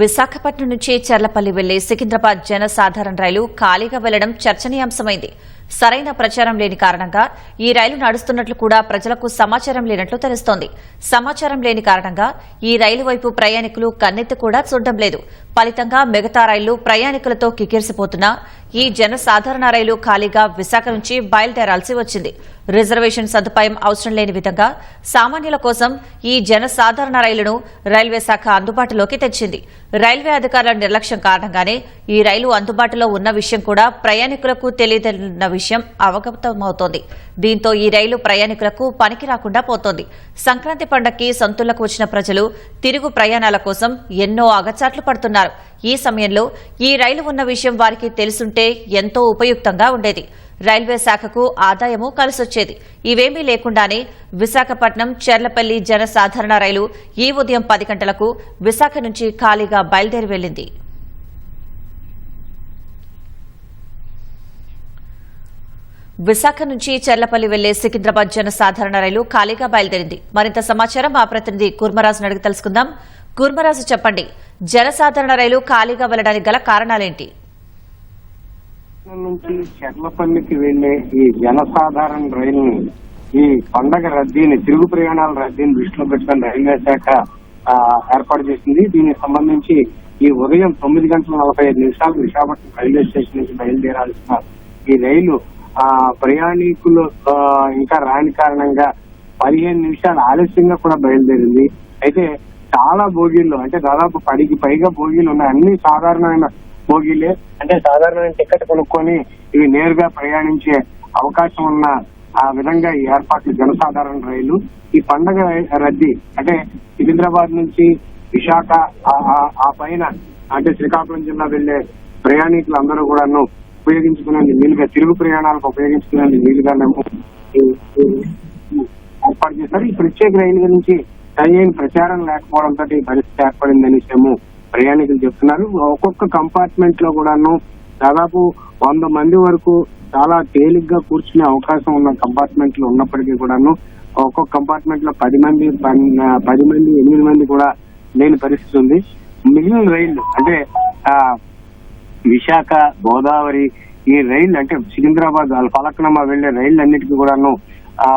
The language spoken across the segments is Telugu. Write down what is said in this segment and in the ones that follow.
విశాఖపట్నం నుంచి చర్లపల్లి వెళ్ళే సికింద్రాబాద్ జనసాధారణ రైలు ఖాళీగా వెళ్ళడం చర్చనీయాంశమైంది. సరైన ప్రచారం లేని కారణంగా ఈ రైలు నడుస్తున్నట్లు కూడా ప్రజలకు సమాచారం లేనట్లు తెలుస్తోంది. సమాచారం లేని కారణంగా ఈ రైలు వైపు ప్రయాణికులు కన్నెత్తి కూడా చూడడం లేదు. ఫలితంగా మిగతా రైళ్ళు ప్రయాణికులతో కికిరిసిపోతున్నా ఈ జనసాధారణ రైలు ఖాళీగా విశాఖ నుంచి బయలుదేరాల్సి వచ్చింది. రిజర్వేషన్ సదుపాయం అవసరం లేని విధంగా సామాన్యుల కోసం ఈ జనసాధారణ రైలును రైల్వే శాఖ అందుబాటులోకి తెచ్చింది. రైల్వే అధికారుల నిర్లక్ష్యం కారణంగానే ఈ రైలు అందుబాటులో ఉన్న విషయం కూడా ప్రయాణికులకు తెలియదన్న విషయం విషయం అవగతమవుతోంది. దీంతో ఈ రైలు ప్రయాణికులకు పనికి రాకుండా పోతోంది. సంక్రాంతి పండగకి సంతులకు వచ్చిన ప్రజలు తిరుగు ప్రయాణాల కోసం ఎన్నో అగచాట్లు పడుతున్నారు. ఈ సమయంలో ఈ రైలు ఉన్న విషయం వారికి తెలుసుంటే ఎంతో ఉపయుక్తంగా ఉండేది. రైల్వే శాఖకు ఆదాయము కలిసొచ్చేది. ఇవేమీ లేకుండానే విశాఖపట్నం చెర్లపల్లి జనసాధారణ రైలు ఈ ఉదయం పది గంటలకు విశాఖ నుంచి ఖాళీగా బయలుదేరి వెళ్ళింది విశాఖ నుంచి చెర్లపల్లి వెళ్ళే సికింద్రాబాద్ జనసాధారణ రైలు ఖాళీగా బయలుదేరింది. మరింత సమాచారం మా ప్రతినిధి కూర్మరాజును అడిగి తెలుసుకుందాం. కూర్మరాజు చెప్పండి జనసాధారణ రైలు ఖాళీగా వెళ్ళడానికి గల కారణాలేంటి? నుంచి చెర్లపల్లికి వెళ్ళే ఈ జనసాధారణ రైలుని ఈ పండగ రద్దీని తిరుగు ప్రయాణాల రద్దీని దృష్టిలో పెట్టుకుని రైల్వే శాఖ ఏర్పాటు చేసింది. దీనికి సంబంధించి ఈ ఉదయం తొమ్మిది గంటల నలభై ఐదు నిమిషాలు విశాఖపట్నం రైల్వే స్టేషన్ నుంచి బయలుదేరాల్సిన ఈ రైలు ఆ ప్రయాణికులు ఇంకా రాని కారణంగా పదిహేను నిమిషాలు ఆలస్యంగా కూడా బయలుదేరింది. అయితే చాలా బోగీలు అంటే దాదాపు పడికి పైగా బోగీలు ఉన్నాయి. అన్ని సాధారణమైన బోగీలే. అంటే సాధారణమైన టికెట్ కొనుక్కొని ఇవి నేరుగా ప్రయాణించే అవకాశం ఉన్న ఆ విధంగా ఈ ఏర్పాట్లు జనసాధారణ రైలు. ఈ పండగ రద్దీ అంటే సికింద్రాబాద్ నుంచి విశాఖ ఆ- ఆ పైన అంటే శ్రీకాకుళం జిల్లా వెళ్ళే ప్రయాణికులందరూ కూడాను ఉపయోగించుకునే వీలుగా తిరుగు ప్రయాణాలకు ఉపయోగించుకునే వీలుగా మేము ఏర్పాటు చేశారు. ఈ ప్రత్యేక రైలు గురించి సరైన ప్రచారం లేకపోవడంతో ఈ పరిస్థితి ఏర్పడిందనేసేమో ప్రయాణికులు చెప్తున్నారు. ఒక్కొక్క కంపార్ట్మెంట్లో కూడాను దాదాపు వంద మంది వరకు చాలా తేలిగ్గా కూర్చునే అవకాశం ఉన్న కంపార్ట్మెంట్లో ఉన్నప్పటికీ కూడాను ఒక్కొక్క కంపార్ట్మెంట్లో పది మంది పది మంది ఎనిమిది మంది కూడా లేని పరిస్థితి ఉంది. మిగిలిన రైళ్ళు అంటే విశాఖ గోదావరి ఈ రైళ్ళు అంటే సికింద్రాబాద్ ఫలక్నమా వెళ్ళే రైళ్ళు అన్నిటికీ కూడాను ఆ,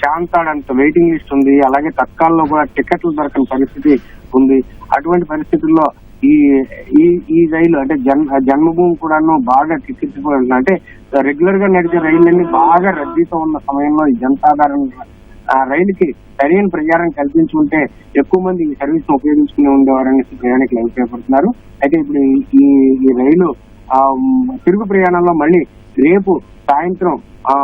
చాంతాడంత వెయిటింగ్ లిస్ట్ ఉంది. అలాగే తత్కాల్లో కూడా టికెట్లు దొరకని పరిస్థితి ఉంది. అటువంటి పరిస్థితుల్లో ఈ ఈ ఈ రైలు అంటే జన్మ జన్మభూమి కూడాను బాగా కిక్కిచ్చిపోయి అంటే రెగ్యులర్గా నడిచే రైళ్ళన్నీ బాగా రద్దీతో ఉన్న సమయంలో ఈ జనసాధారణ ఆ రైలుకి సరైన ప్రచారం కల్పించుకుంటే ఎక్కువ మంది ఈ సర్వీస్ ఉపయోగించుకుని ఉండేవారనేసి ప్రయాణికులు అభిప్రాయపడుతున్నారు. అయితే ఇప్పుడు ఈ- ఈ రైలు ఆ, తిరుగు ప్రయాణంలో మళ్ళీ రేపు సాయంత్రం ఆ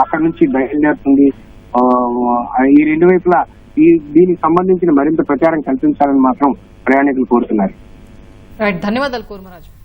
అక్కడ నుంచి బయలుదేరుతుంది. ఆ, ఈ రెండు వైపులా ఈ దీనికి సంబంధించిన మరింత ప్రచారం కల్పించాలని మాత్రం ప్రయాణికులు కోరుతున్నారు. ధన్యవాదాలు కూర్మరాజు.